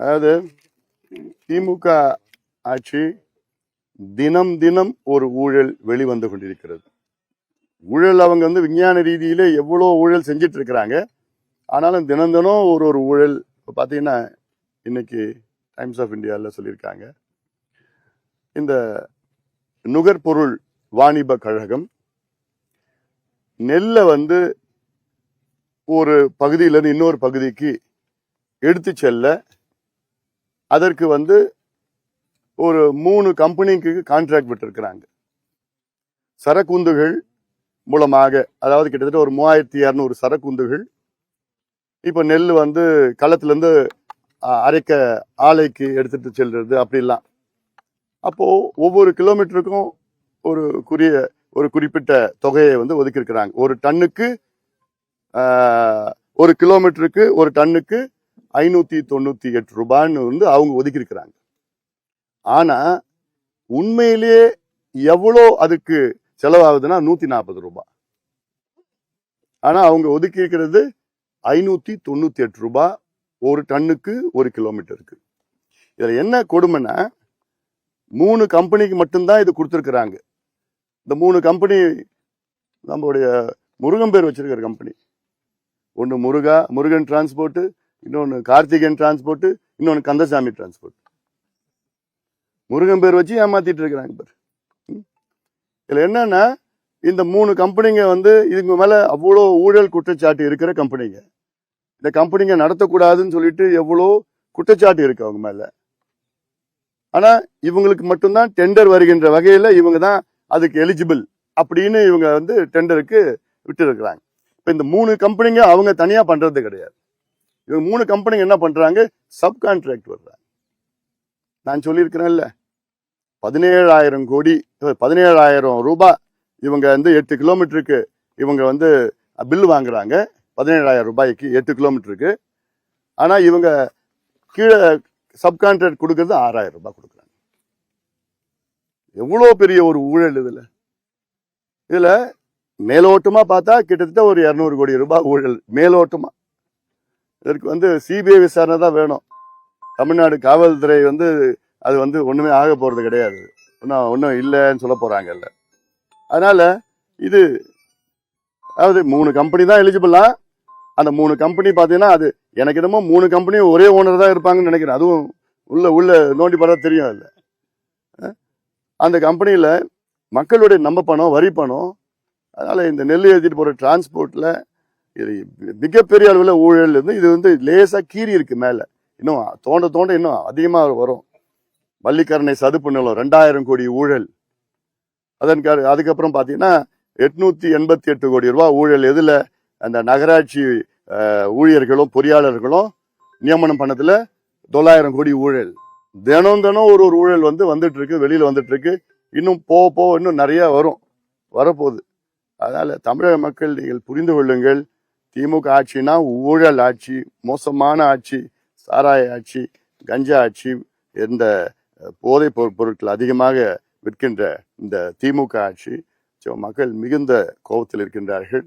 அதாவது திமுக ஆட்சி தினம் தினம் ஒரு ஊழல் வெளிவந்து கொண்டிருக்கிறது. ஊழல் அவங்க வந்து விஞ்ஞான ரீதியில எவ்வளோ ஊழல் செஞ்சிட்டு இருக்கிறாங்க ஆனாலும் தினம் தினம் ஒரு ஒரு ஊழல் இப்போ பார்த்தீங்கன்னா இன்னைக்கு டைம்ஸ் ஆஃப் இந்தியாவில் சொல்லியிருக்காங்க. இந்த நுகர்பொருள் வாணிப கழகம் நெல்லை வந்து ஒரு பகுதியிலிருந்து இன்னொரு பகுதிக்கு எடுத்து செல்ல அதற்கு வந்து ஒரு மூணு கம்பெனிக்கு கான்ட்ராக்ட் விட்டிருக்கிறாங்க. சரக்குந்துகள் மூலமாக அதாவது கிட்டத்தட்ட ஒரு மூவாயிரத்தி இரநூறு சரக்குந்துகள் இப்போ நெல் வந்து களத்துலேருந்து அரைக்க ஆலைக்கு எடுத்துகிட்டு செல்வது அப்படிலாம். அப்போது ஒவ்வொரு கிலோமீட்டருக்கும் ஒரு குறிய ஒரு குறிப்பிட்ட தொகையை வந்து ஒதுக்கியிருக்கிறாங்க. ஒரு டன்னுக்கு ஒரு கிலோமீட்டருக்கு ஒரு டன்னுக்கு ஐநூத்தி தொண்ணூத்தி எட்டு ரூபான்னு வந்து அவங்க ஒதுக்கியிருக்கிறாங்க. ஆனா உண்மையிலேயே எவ்வளோ அதுக்கு செலவாகுதுன்னா நூத்தி நாற்பது ரூபாய் ஆனா அவங்க ஒதுக்கி இருக்கிறது ஐநூத்தி தொண்ணூத்தி எட்டு ரூபாய் ஒரு டன்னுக்கு ஒரு கிலோமீட்டருக்கு. இதுல என்ன கொடுமைன்னா மூணு கம்பெனிக்கு மட்டும்தான் இது கொடுத்துருக்குறாங்க. இந்த மூணு கம்பெனி நம்மளுடைய முருகன் பேர் வச்சிருக்கிற கம்பெனி. ஒன்று முருகா முருகன் டிரான்ஸ்போர்ட்டு இன்னொன்று கார்த்திகேயன் டிரான்ஸ்போர்ட் இன்னொன்று கந்தசாமி டிரான்ஸ்போர்ட் முருகன் பேர் வச்சு ஏமாத்திட்டு இருக்கிறாங்க பேர். இதில் இதுல என்னன்னா இந்த மூணு கம்பெனிங்க வந்து இதுக்கு மேல அவ்வளோ ஊழல் குற்றச்சாட்டு இருக்கிற கம்பெனிங்க இந்த கம்பெனிங்க நடத்தக்கூடாதுன்னு சொல்லிட்டு எவ்வளோ குற்றச்சாட்டு இருக்கு அவங்க மேல. ஆனா இவங்களுக்கு மட்டும்தான் டெண்டர் வருகின்ற வகையில இவங்க தான் அதுக்கு எலிஜிபிள் அப்படின்னு இவங்க வந்து டெண்டருக்கு விட்டு இருக்கிறாங்க இப்ப இந்த மூணு கம்பெனிங்க அவங்க தனியா பண்றது கிடையாது. இவங்க மூணு கம்பெனிங்க என்ன பண்ணுறாங்க சப் கான்ட்ராக்ட் வர்றாங்க. நான் சொல்லியிருக்கிறேன்ல. பதினேழாயிரம் கோடி பதினேழாயிரம் ரூபாய் இவங்க வந்து எட்டு கிலோமீட்டருக்கு இவங்க வந்து பில் வாங்குறாங்க. பதினேழாயிரம் ரூபாய்க்கு எட்டு கிலோமீட்டருக்கு ஆனால் இவங்க கீழே சப்கான்ட்ராக்ட் கொடுக்கறது ஆறாயிரம் ரூபாய் கொடுக்குறாங்க. எவ்வளோ பெரிய ஒரு ஊழல் இதில். இதில் மேலோட்டமாக பார்த்தா கிட்டத்தட்ட ஒரு இரநூறு கோடி ரூபாய் ஊழல் மேலோட்டமாக இதற்கு வந்து சிபிஐ விசாரணை தான் வேணும். தமிழ்நாடு காவல்துறை வந்து அது வந்து ஒன்றுமே ஆக போகிறது கிடையாது. ஒன்றும் ஒன்றும் இல்லைன்னு சொல்ல போகிறாங்கல்ல அதனால் இது அதாவது மூணு கம்பெனி தான் எலிஜிபிளா அந்த மூணு கம்பெனி பார்த்தீங்கன்னா அது எனக்கு என்னமோ மூணு கம்பெனியும் ஒரே ஓனர் தான் இருப்பாங்கன்னு நினைக்கிறேன். அதுவும் உள்ள உள்ள நோண்டி பார்த்தா தெரியும் இல்லை. அந்த கம்பெனியில் மக்களுடைய நம்ம பணம் வரி பணம் அதனால் இந்த நெல் ஏற்றிட்டு போகிற டிரான்ஸ்போர்ட்டில் இது மிகப்பெரிய அளவில் ஊழல் இருந்து இது வந்து லேசா கீறி இருக்கு மேல. இன்னும் தோண்ட தோண்ட இன்னும் அதிகமா வரும். பள்ளிக்கரணை சதுப்பு நிலம் ரெண்டாயிரம் கோடி ஊழல். அதன் கா- அதுக்கப்புறம் பாத்தீங்கன்னா எட்நூத்தி எண்பத்தி எட்டு கோடி ரூபா ஊழல் எதுல? அந்த நகராட்சி ஊழியர்களும் பொறியாளர்களும் நியமனம் பண்ணதுல தொள்ளாயிரம் கோடி ஊழல். தினம் தினம் ஒரு ஒரு ஊழல் வந்து வந்துட்டு இருக்கு வெளியில வந்துட்டு இருக்கு இன்னும் போக போக இன்னும் நிறைய வரும். வரப்போகுது. அதனால தமிழக மக்கள் நீங்கள் புரிந்து கொள்ளுங்கள். திமுக ஆட்சினா ஊழல் ஆட்சி மோசமான ஆட்சி சாராய ஆட்சி கஞ்சா ஆட்சி இந்த போதை போதைப் பொரு- பொருட்கள் அதிகமாக விற்கின்ற இந்த திமுக ஆட்சி. ஸோ மக்கள் மிகுந்த கோபத்தில் இருக்கின்றார்கள்.